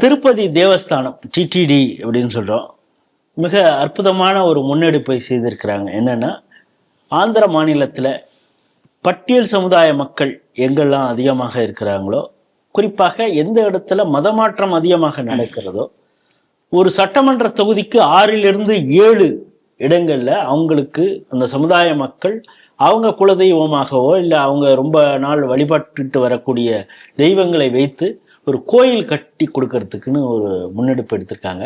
Tirupati Devasthanam TTD அப்படின்னு சொல்கிறோம் மிக அற்புதமான ஒரு முன்னெடுப்பை செய்திருக்கிறாங்க. என்னென்னா ஆந்திர மாநிலத்தில் பட்டியல் சமுதாய மக்கள் எங்கெல்லாம் அதிகமாக இருக்கிறாங்களோ குறிப்பாக எந்த இடத்துல மதமாற்றம் அதிகமாக நடக்கிறதோ ஒரு சட்டமன்ற தொகுதிக்கு ஆறிலிருந்து ஏழு இடங்களில் அவங்களுக்கு அந்த சமுதாய மக்கள் அவங்க குலதெய்வமாகவோ இல்லை அவங்க ரொம்ப நாள் வழிபட்டுட்டு வரக்கூடிய தெய்வங்களை வைத்து ஒரு கோயில் கட்டி கொடுக்கறதுக்குன்னு ஒரு முன்னெடுப்பு எடுத்திருக்காங்க.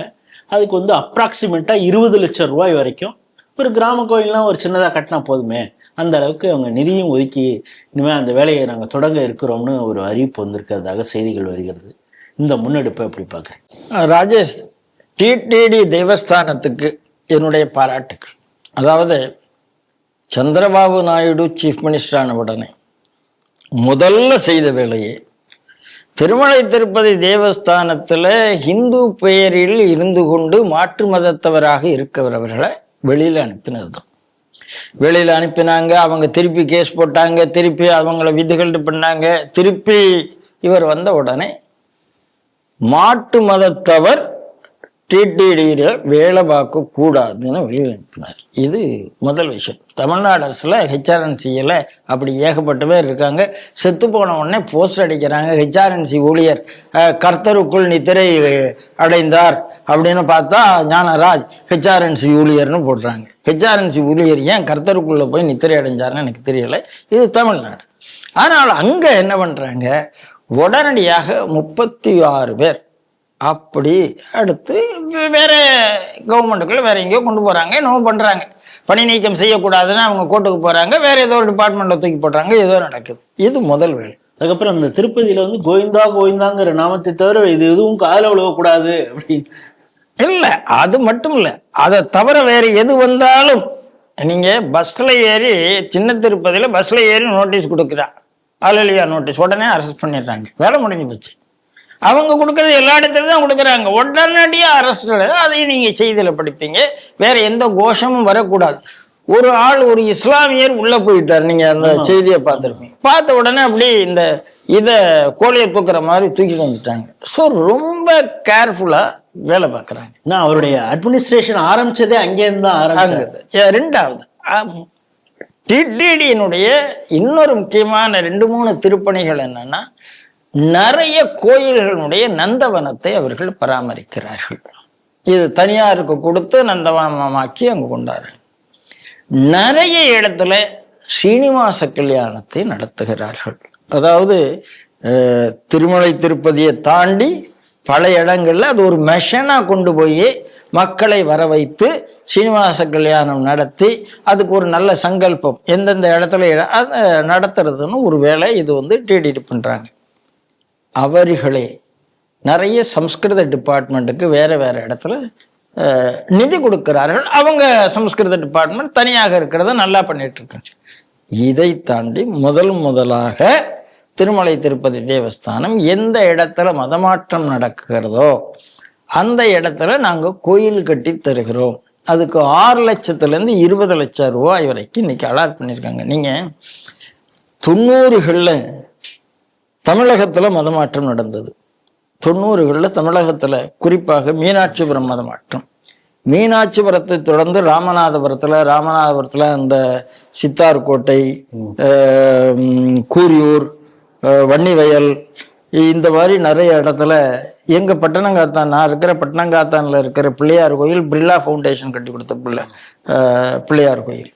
அதுக்கு வந்து அப்ராக்சிமேட்டாக இருபது லட்சம் ரூபாய் வரைக்கும் ஒரு கிராம கோயில்லாம் ஒரு சின்னதாக கட்டினா போதுமே. அந்த அளவுக்கு அவங்க நிதியும் ஒதுக்கி இனிமேல் அந்த வேலையை நாங்கள் தொடங்க இருக்கிறோம்னு ஒரு அறிவிப்பு வந்திருக்கிறதாக செய்திகள் வருகிறது. இந்த முன்னெடுப்பை எப்படி பார்க்குறேன் ராஜேஷ் டிடிடி தேவஸ்தானத்துக்கு என்னுடைய பாராட்டுக்கள். அதாவது சந்திரபாபு நாயுடு சீஃப் மினிஸ்டரான உடனே முதல்ல செய்த வேலையை திருமலை திருப்பதி தேவஸ்தானத்தில் ஹிந்து பெயரில் இருந்து கொண்டு மாற்று மதத்தவராக இருக்கிறவர்களை வெளியில் அனுப்பினது தான் வெளியில் அனுப்பினாங்க அவங்க திருப்பி கேஸ் போட்டாங்க திருப்பி அவங்கள விதிகள் பண்ணாங்க திருப்பி இவர் வந்த உடனே மாட்டு மதத்தவர் டிடிடியில வேலை பார்க்க கூடாதுன்னு இது முதல் விஷயம். தமிழ்நாடு அரசுல ஹெச்ஆர்என்சியில் அப்படி ஏகப்பட்ட பேர் இருக்காங்க. செத்து போன உடனே போஸ்ட் அடிக்கிறாங்க. ஹெச்ஆர்என்சி ஊழியர் கர்த்தருக்குள் நித்திரை அடைந்தார் அப்படின்னு பார்த்தா ஞானராஜ் ஹெச்ஆர்என்சி ஊழியர்னு போடுறாங்க. ஹெச்ஆர்என்சி ஊழியர் ஏன் கர்த்தருக்குள்ள போய் நித்திரை அடைஞ்சாருன்னு எனக்கு தெரியல. இது தமிழ்நாடு. ஆனால் அங்க என்ன பண்றாங்க? உடனடியாக முப்பத்தி ஆறு பேர் அப்படி அடுத்து வேற கவர்மெண்ட்டுக்குள்ள வேற எங்கேயோ கொண்டு போறாங்க என்னவோ பண்றாங்க. பணி நீக்கம் செய்யக்கூடாதுன்னு அவங்க கோர்ட்டுக்கு போறாங்க வேற ஏதோ ஒரு டிபார்ட்மெண்ட்டை தூக்கி போடுறாங்க ஏதோ நடக்குது. இது முதல் வேலை. அதுக்கப்புறம் இந்த திருப்பதியில வந்து கோவிந்தா கோவிந்தாங்கிற நாமத்தை தவிர இது எதுவும் காதில் விழுவக்கூடாது அப்படின்னு. இல்ல அது மட்டும் இல்ல. அதை தவிர வேற எது வந்தாலும் நீங்க பஸ்ல ஏறி சின்ன திருப்பதியில பஸ்ல ஏறி நோட்டீஸ் கொடுக்குறா. அலலியா நோட்டீஸ் உடனே அரெஸ்ட் பண்ணிடுறாங்க. வேலை முடிஞ்சு போச்சு. அவங்க கொடுக்கறது எல்லா இடத்துலயும் தான் கொடுக்குறாங்க. உடனடியா அரெஸ்ட் அதையும் நீங்க செய்தியில படிப்பீங்க. வேற எந்த கோஷமும் வரக்கூடாது. ஒரு ஆள் ஒரு இஸ்லாமியர் உள்ள போயிட்டார். நீங்க அந்த செய்தியை பார்த்திருப்பீங்க. பார்த்த உடனே அப்படி இந்த இத கோழியை தூக்குற மாதிரி தூக்கிட்டு வந்துட்டாங்க. ஸோ ரொம்ப கேர்ஃபுல்லா வேலை பார்க்குறாங்க. ஏன்னா அவருடைய அட்மினிஸ்ட்ரேஷன் ஆரம்பிச்சதே அங்கேருந்து தான் ஆரம்பிச்சது ரெண்டாவது டிடிடியினுடைய இன்னொரு முக்கியமான ரெண்டு மூணு திருப்பணிகள் என்னன்னா நிறைய கோயில்களுடைய நந்தவனத்தை அவர்கள் பராமரிக்கிறார்கள். இது தனியாருக்கு கொடுத்து நந்தவனமாக்கி அங்கு கொண்டாரு நிறைய இடத்துல ஸ்ரீனிவாச கல்யாணத்தை நடத்துகிறார்கள். அதாவது திருமலை திருப்பதியை தாண்டி பல இடங்களில் அது ஒரு மெஷனாக கொண்டு போய் மக்களை வர வைத்து ஸ்ரீனிவாச கல்யாணம் நடத்தி அதுக்கு ஒரு நல்ல சங்கல்பம் எந்தெந்த இடத்துல அதை நடத்துறதுன்னு ஒரு வேலை இது வந்து டிடிடி பண்ணுறாங்க அவர்களே நிறைய சம்ஸ்கிருத டிபார்ட்மெண்ட்டுக்கு வேற வேற இடத்துல நிதி கொடுக்கிறார்கள். அவங்க சம்ஸ்கிருத டிபார்ட்மெண்ட் தனியாக இருக்கிறத நல்லா பண்ணிட்டு இருக்காங்க இதை தாண்டி முதல் முதலாக திருமலை திருப்பதி தேவஸ்தானம் எந்த இடத்துல மதமாற்றம் நடக்கிறதோ அந்த இடத்துல நாங்கள் கோயில் கட்டி தருகிறோம். அதுக்கு ஆறு லட்சத்துலேருந்து இருபது லட்சம் ரூபாய் வரைக்கும் இன்னைக்கு அலாட் பண்ணியிருக்காங்க. நீங்கள் தொண்ணூறுகளில் தமிழகத்துல மதமாற்றம் நடந்தது. தொண்ணூறுகள்ல தமிழகத்துல குறிப்பாக மீனாட்சிபுரம் மதமாற்றம். மீனாட்சிபுரத்தை தொடர்ந்து ராமநாதபுரத்துல ராமநாதபுரத்துல அந்த சித்தார்கோட்டை கூரியூர் வன்னிவயல் இந்த மாதிரி நிறைய இடத்துல எங்க பட்டணங்காத்தான் நான் இருக்கிற பட்டணங்காத்தான்ல இருக்கிற பிள்ளையார் கோயில் பிர்லா ஃபவுண்டேஷன் கட்டி கொடுத்த பிள்ளை பிள்ளையார் கோயில்.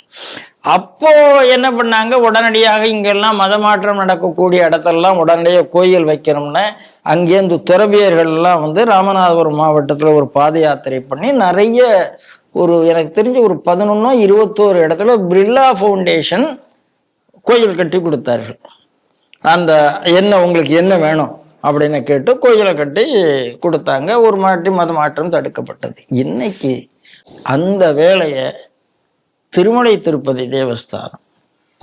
அப்போ என்ன பண்ணாங்க? உடனடியாக இங்கெல்லாம் மதமாற்றம் நடக்கக்கூடிய இடத்தெல்லாம் உடனடியாக கோயில் வைக்கணும்னு அங்கேருந்து துறவியர்கள் எல்லாம் வந்து ராமநாதபுரம் மாவட்டத்தில் ஒரு பாத யாத்திரை பண்ணி நிறைய ஒரு எனக்கு தெரிஞ்ச ஒரு பதினொன்னோ இருபத்தோரு இடத்துல பிர்லா ஃபவுண்டேஷன் கோயில் கட்டி கொடுத்தார்கள். அந்த என்ன உங்களுக்கு என்ன வேணும் அப்படின்னு கேட்டு கோயிலை கட்டி கொடுத்தாங்க. ஒரு மாட்டி மத மாற்றம் தடுக்கப்பட்டது. இன்னைக்கு அந்த வேலையை திருமலை திருப்பதி தேவஸ்தானம்.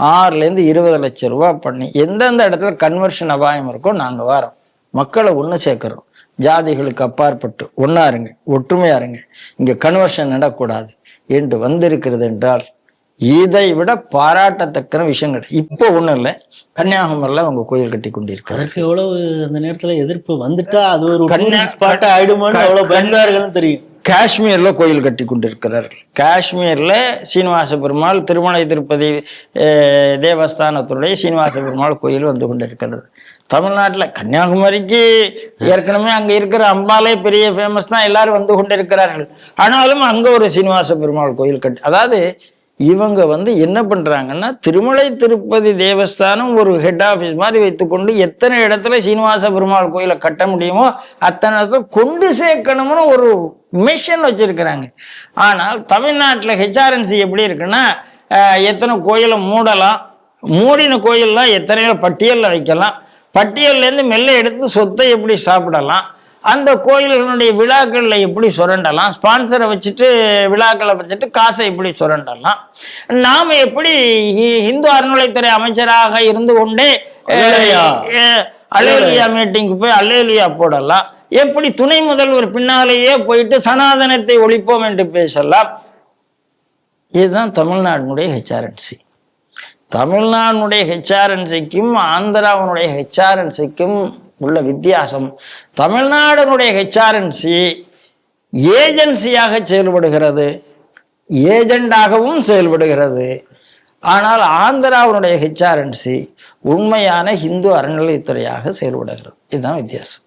ஆறுலேருந்து இருபது லட்சம் ரூபாய் பண்ணி எந்தெந்த இடத்துல கன்வர்ஷன் அபாயம் இருக்கோ நாங்கள் வரோம் மக்களை ஒன்று சேர்க்குறோம். ஜாதிகளுக்கு அப்பாற்பட்டு ஒன்றா இருங்க ஒற்றுமையா இருங்க. இங்கே கன்வர்ஷன் நடக்கூடாது என்று வந்திருக்கிறது என்றால் இதை விட பாராட்டத்தக்க விஷயம் கிடையாது. இப்போ ஒண்ணும் இல்லை. கன்னியாகுமரியில் அவங்க கோயில் கட்டி கொண்டிருக்கிறார். அதற்கு எவ்வளவு அந்த நேரத்துல எதிர்ப்பு வந்துட்டா அது ஒரு கன்னியா- ஸ்பாட் ஆயிடுமோன்னு எவ்வளவு பயந்தார்கள்னு தெரியும். காஷ்மீரில் கோயில் கட்டி கொண்டிருக்கிறார்கள். காஷ்மீரில் சீனிவாச பெருமாள் திருமலை திருப்பதி தேவஸ்தானத்துடைய சீனிவாச பெருமாள் கோயில் வந்து கொண்டிருக்கிறது. தமிழ்நாட்டில் கன்னியாகுமரிக்கு ஏற்கனவே அங்கே இருக்கிற அம்பாலே பெரிய ஃபேமஸ் தான் எல்லாரும் வந்து கொண்டிருக்கிறார்கள். ஆனாலும் அங்கே ஒரு சீனிவாச பெருமாள் கோயில் கட்டி அதாவது இவங்க வந்து என்ன பண்றாங்கன்னா திருமலை திருப்பதி தேவஸ்தானம் ஒரு ஹெட் ஆஃபீஸ் மாதிரி வைத்துக்கொண்டு எத்தனை இடத்துல சீனிவாச பெருமாள் கோயிலை கட்ட முடியுமோ அத்தனை இடத்துல கொண்டு சேர்க்கணும்னு ஒரு மிஷன் வச்சிருக்கிறாங்க. ஆனால் தமிழ்நாட்டில் ஹெச்ஆர்என்சி எப்படி இருக்குன்னா எத்தனை கோயிலை மூடலாம் மூடின கோயில்லாம் எத்தனையோ பட்டியலில் வைக்கலாம். பட்டியல்லேருந்து மெல்ல எடுத்து சொத்தை எப்படி சாப்பிடலாம் அந்த கோயில்களுடைய விழாக்களில் எப்படி சுரண்டலாம்? ஸ்பான்சரை வச்சுட்டு விழாக்களை வச்சுட்டு காசை எப்படி சுரண்டலாம்? நாம் எப்படி இந்து அறநிலைத்துறை அமைச்சராக இருந்து கொண்டே. அலேலியா மீட்டிங்க்கு போய் அலேலியா போடலாம். எப்படி துணை முதல்வர் பின்னாலேயே போயிட்டு சனாதனத்தை ஒழிப்போம் என்று பேசலாம். இதுதான் தமிழ்நாட்டினுடைய ஹெச்ஆர்என்சி தமிழ்நாடுடைய ஹெச்ஆர்என்சிக்கும் ஆந்திராவினுடைய ஹெச்ஆர்என்சிக்கும் உள்ள வித்தியாசம். தமிழ்நாடுனுடைய ஹெச்ஆர்என்சி ஏஜென்சியாக செயல்படுகிறது. ஏஜெண்டாகவும் செயல்படுகிறது. ஆனால் ஆந்திராவினுடைய ஹெச்ஆர்என்சி உண்மையான இந்து அறநிலைத்துறையாக செயல்படுகிறது. இதுதான் வித்தியாசம்.